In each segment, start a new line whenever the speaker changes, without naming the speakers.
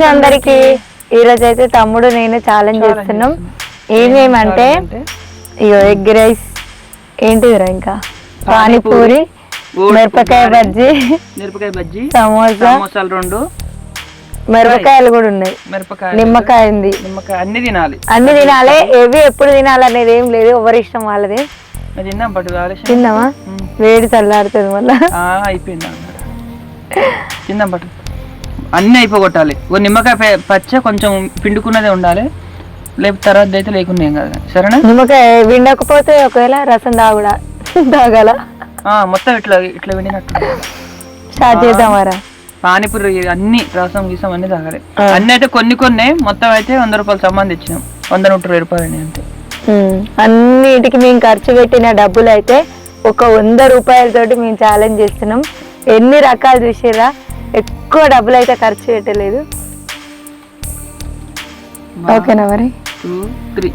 Hi అందరికి ఈ రోజు అయితే తమ్ముడు నేను ఛాలెంజ్ చేస్తున్నాం. ఏమేమంటే ఇగో ఎగ్ రైస్. ఏంటిదిరా ఇంకా? పానీపూరి మిరపకాయ బజ్జీ.
మిరపకాయ బజ్జీ
సమోసా.
సమోసాలు రెండు.
మిరపకాయలు కూడా ఉన్నాయి.
మిరపకాయ
నిమ్మకాయ ఉంది.
నిమ్మకాయ. అన్ని తినాలి.
అన్ని తినాలి. ఏవి ఎప్పుడు తినాలి అనేది ఏం లేదు. ఎవరి ఇష్టం వాళ్ళది.
తిన్నాం ఉమ్.
వేడి చల్లారుతుంది మళ్ళా.
అయిపోయింది. తిందాం పట్టు. అన్ని అయిపోగొట్టాలి. ఓ నిమ్మకాయ పచ్చ కొంచెం పిండుకున్నదే ఉండాలి. లేకపోతే తర్వాత అయితే లేకుండా ఏం కాదు. సరేనా?
నిమ్మకాయ విండకపోతే ఒకవేళ రసం తాగుడా తాగాల.
ఆ, మొత్తం ఇట్లా ఇట్లా విండినట్టు
స్టార్ట్ చేద్దామారా
పానీపూరి అన్ని రసం గీసం అన్ని తాగాలి. అన్ని అయితే కొన్ని కొన్ని మొత్తం అయితే వంద రూపాయలు సంబంధం తెచ్చినాం. వంద నూట ఇరవై రూపాయలు అని అంతే.
అన్నిటికి మేము ఖర్చు పెట్టిన డబ్బులు అయితే ఒక వంద రూపాయలతోటి మేము ఛాలెంజ్ చేస్తున్నాం. ఎన్ని రకాలు చూసిరా ఎక్కువ డబ్బులు అయితే ఖర్చు పెట్టలేదు. ఓకేనా మరి?
Two three.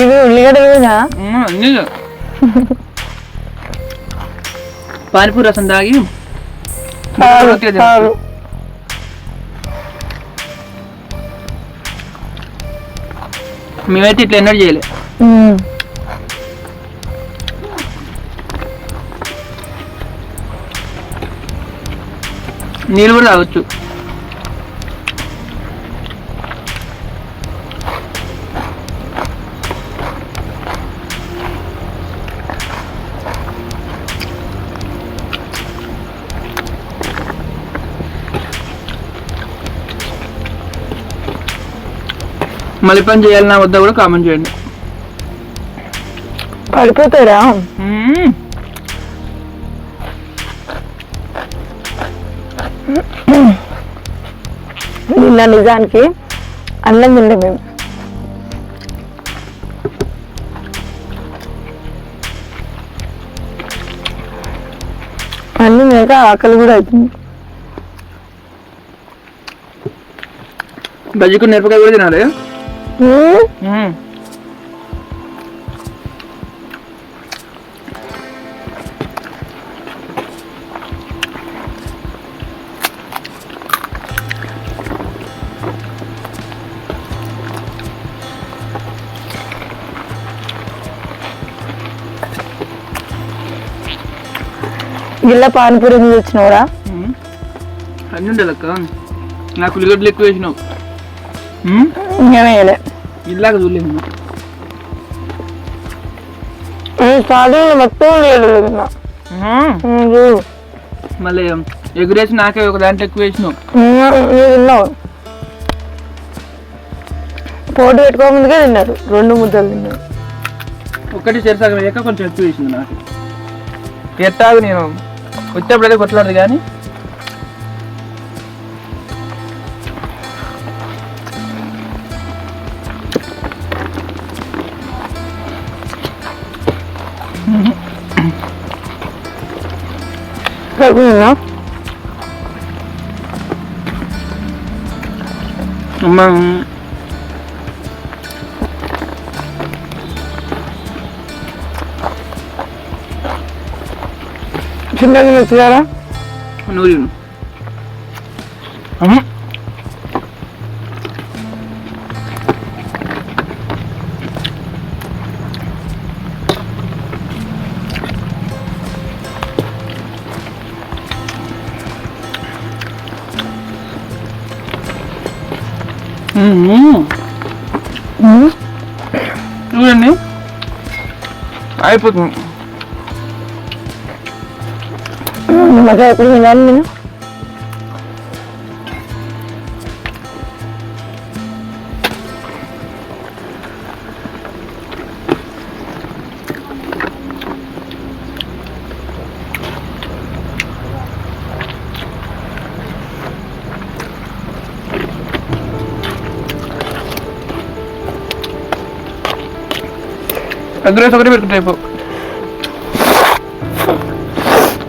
ఇవి ఉల్లిగడ్డలు కూడా
పానీపూరి రసం తాగి. మేమైతే ఇట్లా ఎన్నడూ చేయలే. నీళ్ళు కూడా తాగొచ్చు. మళ్ళీ పని చేయాలన్నా వద్దా కూడా కామెంట్ చేయండి.
పడిపోతారా నిన్న నిజానికి అన్నం తిండే మేము. అన్నం లేక ఆకలి కూడా అవుతుంది
బజ్జికు మిరపకాయ కూడా తినాలి?
గిల్ల పానీపూరి తెచ్చినవరా
మ్మ్. అన్నీ ఉండాలి అక్క. నాకు ఉల్లిగడ్డలు ఎక్కువ వేసినావు?
ఇంకేమేయలే
ఇల్లాక చూడలేదు
స్టార్టింగ్ మొత్తం లేదు
మళ్ళీ ఎగురేసి నాకే ఒక దాంట్లో ఎక్కువ వేసినావు.
నువ్వు తిన్నావు. పోటీ పెట్టుకోకముందుకే తిన్నారు. రెండు ముద్దలు తిన్నారు.
ఒక్కటి చేరసాగం అయ్యాక కొంచెం ఎక్కువ వేసింది నాకు. ఎత్తాగు నేను. వచ్చేప్పుడైతే కొట్లాడదు కానీ
సరిపోయిందా చిన్నది నచ్చారా.
మ్మ్. చూడండి అయిపోతుంది.
నిమ్మకాయ ఎప్పుడు తినాలి నేను
ఎగ్ ఒకటి పెట్టుకుంటే అయిపో
మింగుడు పడతారా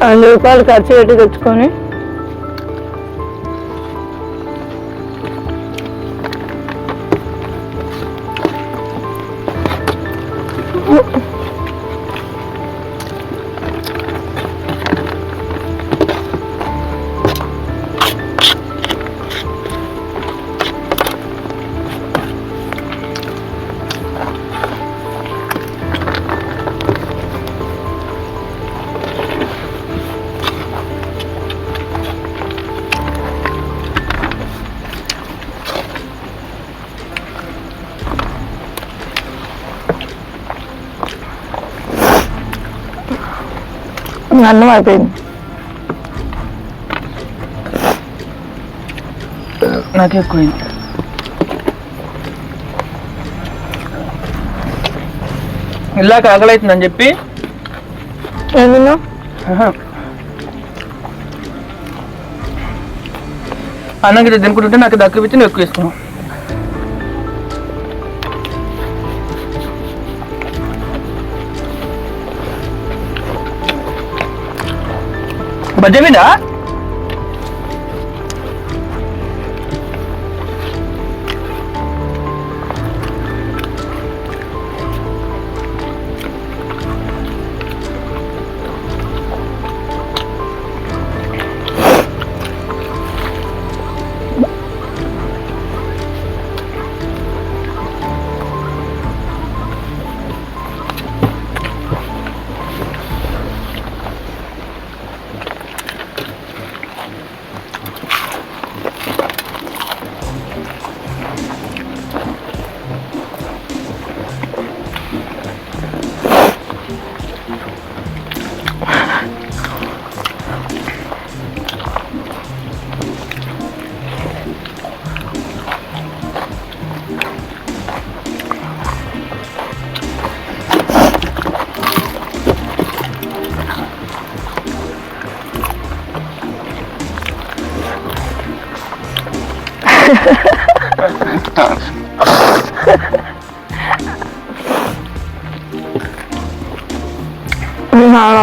వంద రూపాయలు ఖర్చు పెట్టి తెచ్చుకొని అన్నం అయిపోయింది.
నాకు ఎక్కువైంది. ఇలాగ ఆకలవుతుందని చెప్పి.
ఏమన్నా.
అన్నం గిట్ట తినుకుంటుంటే నాకు దక్కు పిచ్చి నువ్వు ఎక్కువ এবার দেবি না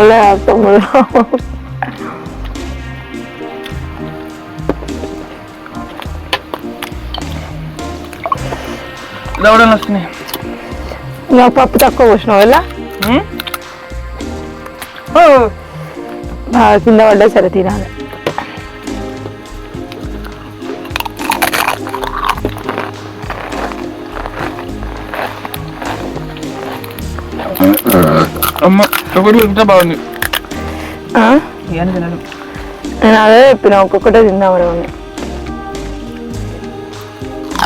నా వల్ల తమ్ముడు
దవడలు వస్తున్నాయి
నాకు పప్పు తక్కువ పోసినావు ఇలా
ఉం?
బాగా కింద పడ్డా సరే తినాలి
అమ్మ ఒకటి ఇంత బాగుంది.
ఆ?
ఏం తినాలి
నేను అదే చెప్పిన ఒక్కొక్కటే తిందామని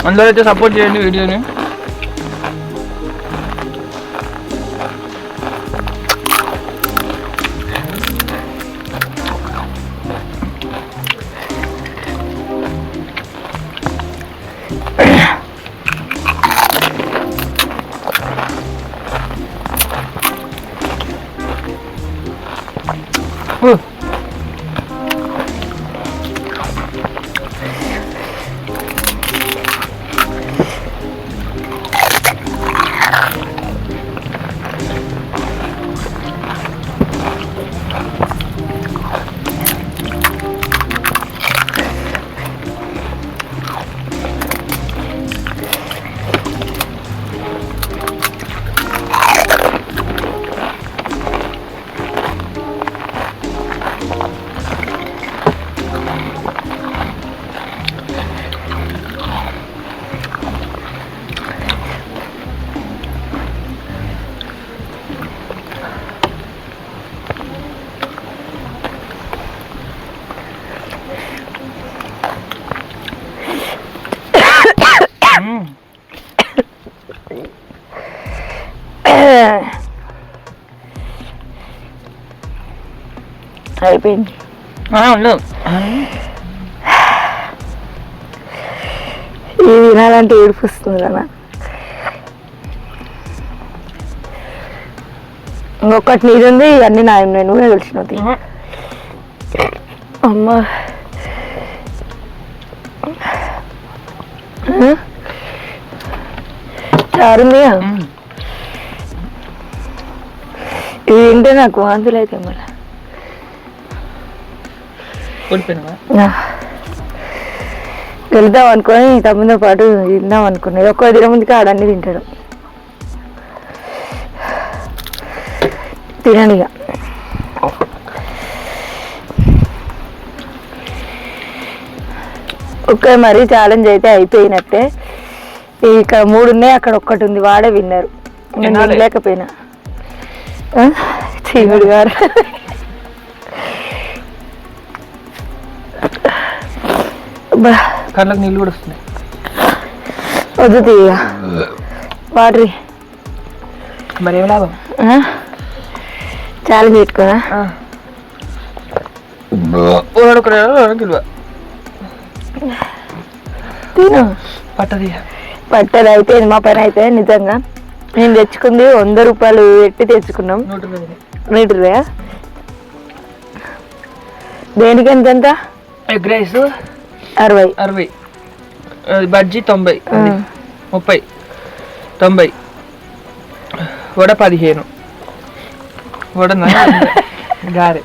అందరూ అయితే సపోర్ట్ చేయండి వీడియోని.
అయిపోయింది.
ఉండు.
ఇది తినాలంటే ఏడుపు వస్తుంది కదా. ఇంకొకటి ఉంది ఇవన్నీ నా నేను నువ్వే తెలిసినది అమ్మా. చారుంది ఇవి తింటే నాకు వాంతులు అయితే మళ్ళీ. వెళ్దాం అనుకొని తమ్ముతో పాటు తిందాం అనుకున్నది ఒక్క దిన ముందుకి ఆడన్నీ తింటాడు. తినను ఇక. ఒక్క మరి ఛాలెంజ్ అయితే అయిపోయినట్టే. ఇక్కడ మూడు ఉన్నాయి అక్కడ ఒక్కటి ఉంది. వాడే విన్నారు నేను ఆ? చీముడు గారు.
కళ్ళకి నీళ్ళు కూడా వస్తున్నాయి.
వద్దు తీయ వాటర్.
మరి ఏం లాభం?
పెట్టుకోనా
గెలువ
తిను.
పట్టది
పట్టది అయితే మా పని అయితే నిజంగా. నేను తెచ్చుకుంది వంద రూపాయలు పెట్టి తెచ్చుకున్నాం.
నూట ఇరవై
దేనికి ఎంత
ఎగ్ రైస్.
అరవై.
అరవై. బజ్జీ తొంభై. ముప్పై తొంభై. వడ పదిహేను. వడ గారె.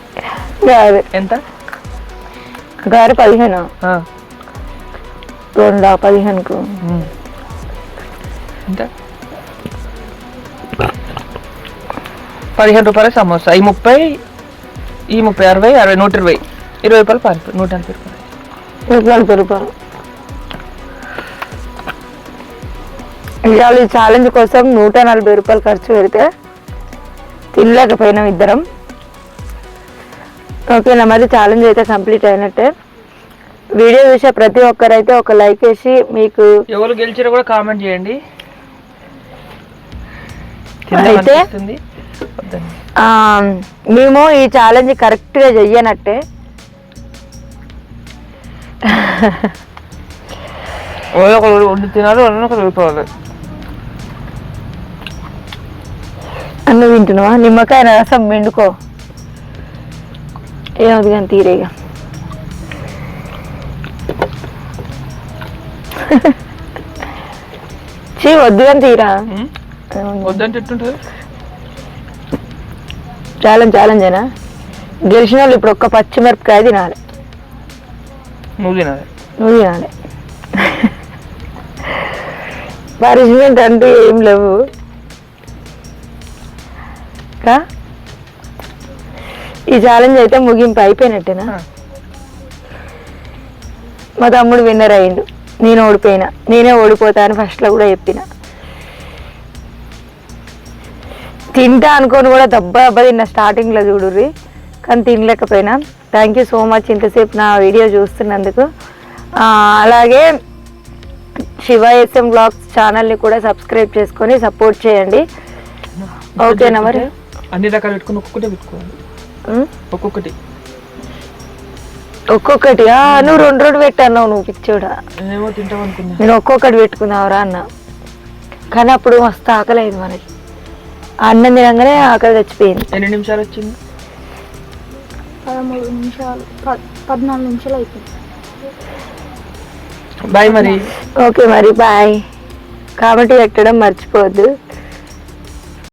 గారు.
ఎంత?
గారు పదిహేను. రెండు పదిహేనుకు.
ఎంత? పదిహేను రూపాయల సమోసా. ఈ ముప్పై ఈ ముప్పై అరవై అరవై నూట ఇరవై. ఇరవై రూపాయలు పారిపోయి నూట నలభై రూపాయలు.
నలభై రూపాయలు ఇవాళ ఈ ఛాలెంజ్ కోసం నూట నలభై రూపాయలు ఖర్చు పెడితే తినలేకపోయినాం ఇద్దరం. ఓకేనా మరి ఛాలెంజ్ అయితే కంప్లీట్ అయినట్టే. వీడియో చూసే ప్రతి ఒక్కరైతే ఒక లైక్ వేసి మీకు
ఎవరు గెలిచారో కూడా కామెంట్ చేయండి.
అయితే? మేము ఈ ఛాలెంజ్ కరెక్ట్గా చెయ్యనట్టే.
ఎవరో ఒకరు వండి తినాలి ఎవరో ఒకరు వెళ్ళిపోవాలి
అన్ను వింటున్నావా నిమ్మకాయ రసం మెండుకో ఏమవుతుంది కానీ తీరేగా చీ వద్దు కానీ తీరా
తిట్టుంటుంది
ఛాలెంజ్ ఛాలెంజ్ అయినా గెలిచిన వాళ్ళు ఇప్పుడు ఒక్క పచ్చిమిరపకాయ తినాలి
నువ్వు తినాలి
నువ్వు తినాలి పనిష్మెంట్ అంటూ ఏం లేవు. కా? ఈ ఛాలెంజ్ అయితే ముగింపు అయిపోయినట్టేనా. మా తమ్ముడు విన్నర్ అయ్యిండు. నేను ఓడిపోయినా. నేనే ఓడిపోతాను ఫస్ట్లో కూడా చెప్పిన. తింటా అనుకొని కూడా దెబ్బ దెబ్బ తిన్నా స్టార్టింగ్లో చూడుర్రి. కానీ తినలేకపోయినా. థ్యాంక్ యూ సో మచ్ ఇంతసేపు నా వీడియో చూస్తున్నందుకు. అలాగే శివ ఎస్ఎం బ్లాగ్స్ ఛానల్ని కూడా సబ్స్క్రైబ్ చేసుకొని సపోర్ట్ చేయండి. ఓకేనా మరి
అన్ని రకాలు పెట్టుకుని ఒక్కొక్కటి పెట్టుకోవాలి? ఒక్కొక్కటి.
ఒక్కొక్కటి. ఆ, నువ్వు రెండు రెండు పెట్టన్నావు నువ్వు పిచ్చోడా?
నేనేమో తింటాం అనుకున్నా.
నేను ఒక్కొక్కటి పెట్టుకున్నావురా అన్న. కానీ అప్పుడు మస్తు ఆకలి అయింది మనకి. ఆ అన్నం తినగానే ఆకలి చచ్చిపోయింది
ఎన్ని నిమిషాలు వచ్చింది?
పదమూడు నిమిషాలు పద్- పద్నాలుగు నిమిషాలు అయిపోయింది.
బాయ్ మరి.
ఓకే మరి బాయ్. కాబట్టి ఎక్కడం మర్చిపోవద్దు.